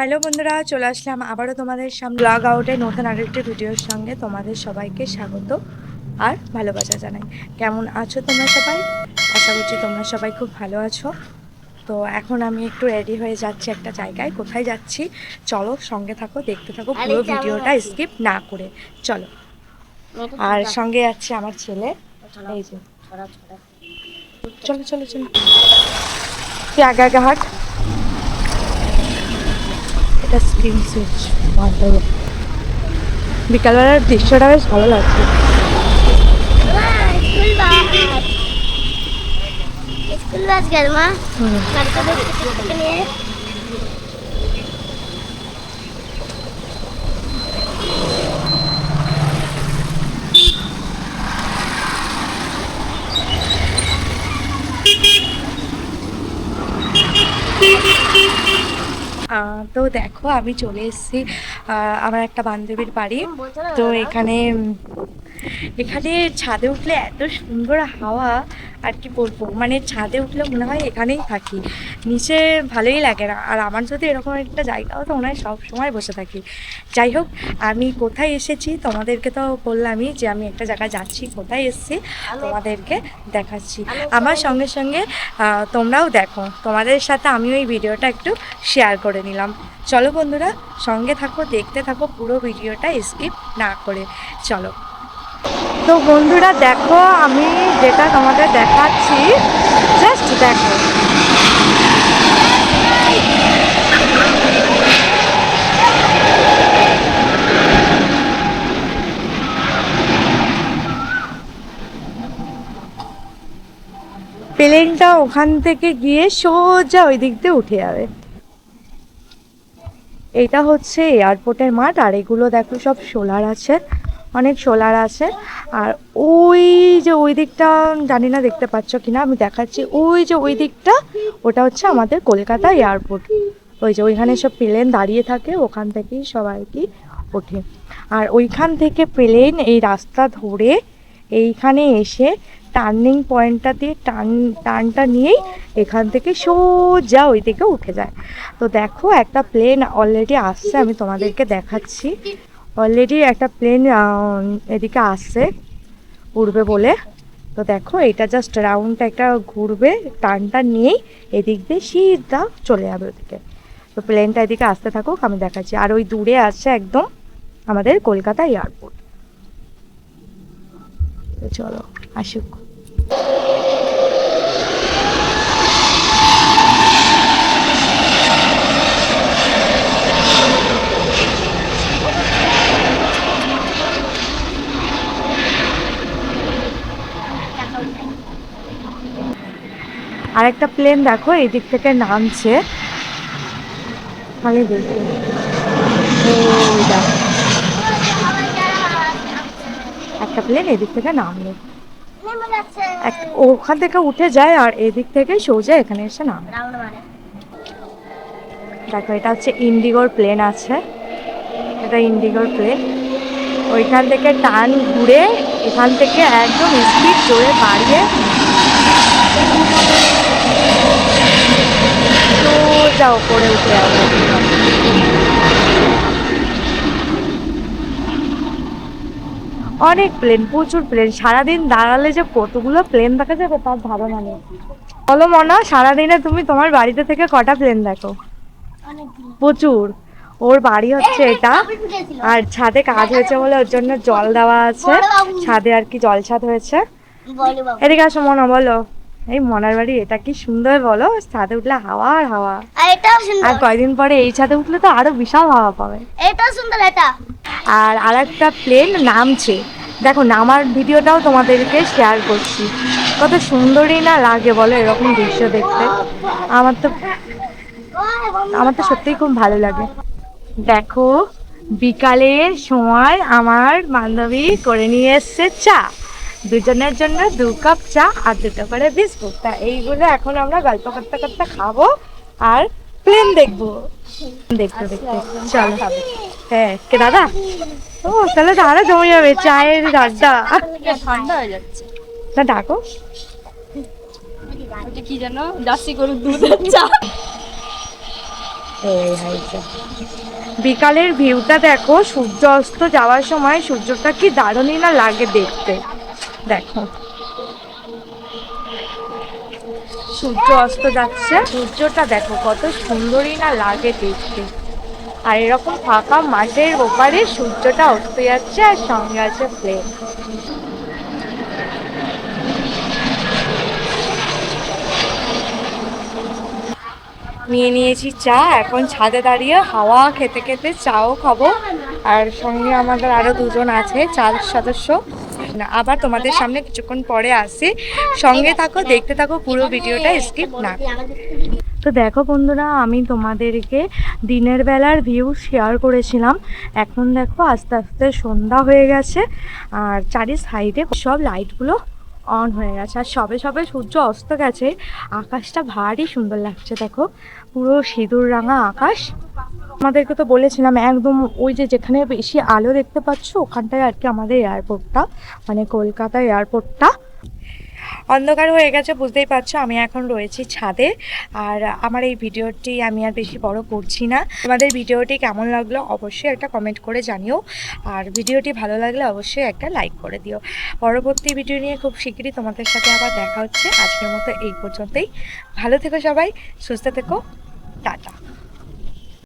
Hello বন্ধুরা চলে আসলাম আবারও তোমাদের সামনে ব্লগ আউটে নতুন আরেকটি ভিডিওর সঙ্গে তোমাদের সবাইকে স্বাগত আর ভালোবাসা জানাই। কেমন আছো তোমরা সবাই? আশা করছি তোমরা সবাই খুব ভালো আছো। তো এখন আমি একটু রেডি হয়ে যাচ্ছি একটা জায়গায়। কোথায় যাচ্ছি? চলো সঙ্গে থাকো দেখতে থাকো। পুরো ভিডিওটা স্কিপ না করে। চলো। আর সঙ্গে যাচ্ছে আমার ছেলে। এই যে। চলো চলো চলো। তুই আগে আগে হাট। এটা স্ক্রিন সুইচ বন্ধ হলো। বিকালবেলার দৃশ্যটা বেশ ভালো লাগছে স্কুল বাস স্কুল বাস গেল মা তো দেখো আমি চলে এসেছি আমার একটা বান্ধবীর বাড়ি। তো এখানে এখানে ছাদে উঠলে এত সুন্দর হাওয়া আর কি বলব? মানে ছাদে উঠলে মনে হয় এখানেই থাকি। নিচে ভালোই লাগে না। আর আমার যদি এরকম একটা জায়গা হতো মনে হয় সব সময় বসে থাকি। যাই হোক আমি কোথায় এসেছি তোমাদেরকে তো বললামই যে আমি একটা জায়গায় যাচ্ছি কোথায় এসেছি তোমাদেরকে দেখাচ্ছি। আমার সঙ্গে সঙ্গে তোমরাও দেখো। তোমাদের সাথে আমিও ওই ভিডিওটা একটু শেয়ার করে নিলাম। চলো বন্ধুরা সঙ্গে থাকো দেখতে থাকো পুরো ভিডিওটা স্কিপ না করে। চলো। তো বন্ধুরা দেখো, আমি যেটা তোমাদের দেখাচ্ছি জাস্ট দেখো। প্লেনটা ওখান থেকে গিয়ে সোজা ওই দিক দিয়ে উঠে যাবে। এটা হচ্ছে এয়ারপোর্টের মাঠ, আর এগুলো দেখো সব সোলার আছে। অনেক সোলার আছে। আর ওই যে ওই দিকটা জানি না দেখতে পাচ্ছ কিনা, আমি দেখাচ্ছি। ওই যে ওই দিকটা, ওটা হচ্ছে আমাদের কলকাতা এয়ারপোর্ট। ওই যে ওইখানে সব প্লেন দাঁড়িয়ে থাকে, ওখান থেকেই সবাই কি ওঠে। আর ওইখান থেকে প্লেন এই রাস্তা ধরে এইখানে এসে টার্নিং পয়েন্টটা দিয়ে টার্ন টার্নটা নিয়েই এখান থেকে সোজা ওই দিকে উঠে যায়। তো দেখো একটা প্লেন অলরেডি আসছে, আমি তোমাদেরকে দেখাচ্ছি। অলরেডি একটা প্লেন এদিকে আসছে, উড়বে বলে। তো দেখো, এটা জাস্ট রাউন্ডটা একটা ঘুরবে, টানটা নিয়েই এদিক দিয়ে সিধা চলে যাবে ওদিকে। তো প্লেনটা এদিকে আসতে থাকুক, আমি দেখাচ্ছি। আর ওই দূরে আছে একদম আমাদের কলকাতা এয়ারপোর্ট চলো, আসুক। আরেকটা প্লেন দেখো, এই দিক থেকে নামছে। খালি দেখো। একটা প্লেন এদিক থেকে নামলো। ওখান থেকে উঠে যায় আর এদিক থেকে সোজা এখানে এসে নামে। দেখো, এটা হচ্ছে ইন্ডিগোর প্লেন আছে। এটা ইন্ডিগোর প্লেন ওইখান থেকে টান ঘুরে এখান থেকে একদম স্পিড জোরে বাড়িয়ে সোজা ওপরে উঠে অনেক প্লেন প্রচুর প্লেন সারাদিন দাঁড়ালে যে কতগুলো প্লেন দেখা যাবে তার ধারণা নেই। বলো মনা সারাদিনে তুমি তোমার বাড়িতে থেকে কটা প্লেন দেখো? প্রচুর। ওর বাড়ি হচ্ছে এটা। আর ছাদে কাজ হয়েছে বলে ওর জন্য জল দেওয়া আছে। ছাদে আর কি জল ছাদ হয়েছে এদিকে আসো মনা বলো। এই মনার বাড়ি এটা কি সুন্দর বলো? ছাদে উঠলে হাওয়া আর হাওয়া। আর এটাও আর সুন্দর কয়দিন পরে এই ছাদে উঠলে তো আরও বিশাল হাওয়া পাবে। এটাও সুন্দর এটা। আর আরেকটা প্লেন নামছে। দেখো নামার ভিডিওটাও তোমাদেরকে শেয়ার করছি। কত সুন্দরই না লাগে বলো এরকম দৃশ্য দেখতে। আমার তো আমার তো সত্যিই খুব ভালো লাগে। দেখো বিকালের সময় আমার বান্ধবী করে নিয়ে এসছে চা। দুজনের জন্য দু কাপ চা আর দুটো করে বিস্কুট। তা এইগুলো এখন আমরা গল্প করতে করতে খাব আর প্লেন দেখব। দেখতে দেখতে। চলো। হ্যাঁ কে দাদা? ও তাহলে তো আরও জমে যাবে চায়ের আড্ডা। ঠান্ডা হয়ে যাচ্ছে। তা ডাকো। কি জানো জার্সি গরুর দুধের চা। বিকালের ভিউটা দেখো সূর্য অস্ত যাওয়ার সময় সূর্যটা কি দারুণই না লাগে দেখতে। দেখো। সূর্য অস্ত যাচ্ছে। সূর্যটা দেখো কত সুন্দরই না লাগে দেখতে। আর এরকম ফাঁকা মাঠের ওপারে সূর্যটা অস্ত যাচ্ছে আর সঙ্গে আছে প্লেন নিয়ে নিয়েছি চা, এখন ছাদে দাঁড়িয়ে হাওয়া খেতে খেতে চাও খাব। আর সঙ্গে আমাদের আরও দুজন আছে, চার সদস্য। না, আবার তোমাদের সামনে কিছুক্ষণ পরে আসি। সঙ্গে থাকো দেখতে থাকো পুরো ভিডিওটা স্কিপ না। তো দেখো বন্ধুরা আমি তোমাদেরকে দিনের বেলার ভিউ শেয়ার করেছিলাম। এখন দেখো আস্তে আস্তে সন্ধ্যা হয়ে গেছে। আর চারি সাইডে সব লাইটগুলো অন হয়ে গেছে। আর সবে সবে সূর্য অস্ত গেছে, আকাশটা ভারী সুন্দর লাগছে, দেখো। পুরো সিঁদুর রাঙা আকাশ। আমাদেরকে তো বলেছিলাম, একদম ওই যে যেখানে বেশি আলো দেখতে পাচ্ছ, ওখানটায় আর কি আমাদের এয়ারপোর্টটা মানে কলকাতা এয়ারপোর্টটা অন্ধকার হয়ে গেছে, বুঝতেই পারছ, আমি এখন রয়েছি ছাদে। আর আমার এই ভিডিওটি আমি আর বেশি বড় করছি না। তোমাদের ভিডিওটি কেমন লাগল অবশ্যই একটা কমেন্ট করে জানিও। আর ভিডিওটি ভালো লাগলে অবশ্যই একটা লাইক করে দিও। পরবর্তী ভিডিও নিয়ে খুব শীঘ্রই তোমাদের সাথে আবার দেখা হচ্ছে। আজকের মতো এই পর্যন্তই। ভালো থেকো সবাই, সুস্থ থেকো, টাটা।